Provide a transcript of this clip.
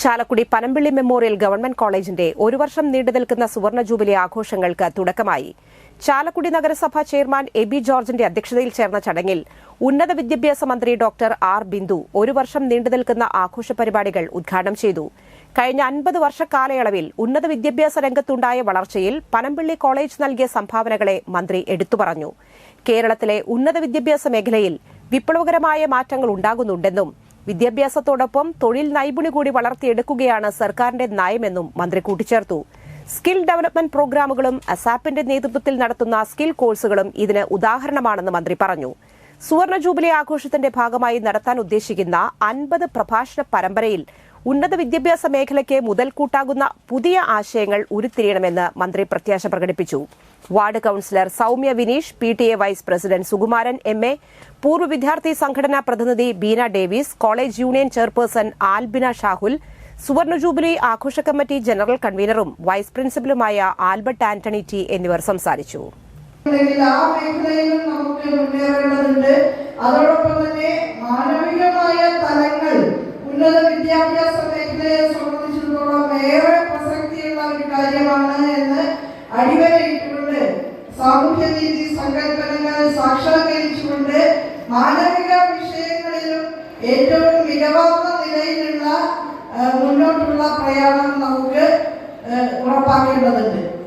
Chalakudy Panampilly memorial government കോളേജിന്റെ ഒരു വർഷം നീണ്ടു നിൽക്കുന്ന സുവർണ ജൂബിലി ആഘോഷങ്ങൾക്ക് തുടക്കമായി. ചാലക്കുടി നഗരസഭ ചെയർമാൻ എ ബി ജോർജിന്റെ അധ്യക്ഷതയിൽ ചേർന്ന ചടങ്ങിൽ ഉന്നത വിദ്യാഭ്യാസ മന്ത്രി ഡോക്ടർ ആർ ബിന്ദു ഒരു വർഷം നീണ്ടു നിൽക്കുന്ന ആഘോഷ പരിപാടികൾ ഉദ്ഘാടനം ചെയ്തു. കഴിഞ്ഞ അൻപത് വർഷക്കാലയളവിൽ ഉന്നത വിദ്യാഭ്യാസ രംഗത്തുണ്ടായ വളർച്ചയിൽ പനമ്പിള്ളി കോളേജ് നൽകിയ സംഭാവനകളെ മന്ത്രി എടുത്തുപറഞ്ഞു കേരളത്തിലെ ഉന്നത വിദ്യാഭ്യാസ മേഖലയിൽ വിപ്ലവകരമായ മാറ്റങ്ങൾ ഉണ്ടാകുന്നുണ്ടെന്നും വിദ്യാഭ്യാസത്തോടൊപ്പം തൊഴിൽ നൈപുണി കൂടി വളർത്തിയെടുക്കുകയാണ് സർക്കാരിന്റെ നയമെന്നും മന്ത്രി കൂട്ടിച്ചേർത്തു. സ്കിൽ ഡെവലപ്മെന്റ് പ്രോഗ്രാമുകളും അസാപ്പിന്റെ നേതൃത്വത്തിൽ നടത്തുന്ന സ്കിൽ കോഴ്സുകളും ഇതിന് ഉദാഹരണമാണെന്ന് മന്ത്രി പറഞ്ഞു. സുവർണ ജൂബിലി ആഘോഷത്തിന്റെ ഭാഗമായി നടത്താൻ ഉദ്ദേശിക്കുന്ന അൻപത് പ്രഭാഷണ പരമ്പരയിൽ ഉന്നത വിദ്യാഭ്യാസ മേഖലയ്ക്ക് മുതൽക്കൂട്ടാകുന്ന പുതിയ ആശയങ്ങൾ ഉരുത്തിരിയണമെന്ന് മന്ത്രി പ്രത്യാശ പ്രകടിപ്പിച്ചു. Ward councillor Soumya Vineesh P T A vice president Sukumaran M A പൂർവ വിദ്യാർത്ഥി സംഘടനാ പ്രതിനിധി Beena Davis college union chairperson Albina Shahul സുവർണ ജൂബിലി ആഘോഷ കമ്മിറ്റി ജനറൽ കൺവീനറും വൈസ് പ്രിൻസിപ്പലുമായ ആൽബർട്ട് ആന്റണി ടി എന്നിവർ സംസാരിച്ചു. അതോടൊപ്പം തന്നെ മാനവികമായ തലങ്ങൾ വിദ്യാഭ്യാസ മേഖലയെ സംബന്ധിച്ചിടത്തോളം ഏറെ പ്രസക്തിയുള്ള ഒരു കാര്യമാണ് എന്ന് അടിവരയിട്ടുകൊണ്ട് സാമൂഹ്യ നീതി സങ്കല്പനങ്ങൾ സാക്ഷാത്കരിച്ചുകൊണ്ട് മാനവിക വിഷയങ്ങളിലും ഏറ്റവും മികവാർന്ന നിലയിലുള്ള മുന്നോട്ടുള്ള പ്രയാണം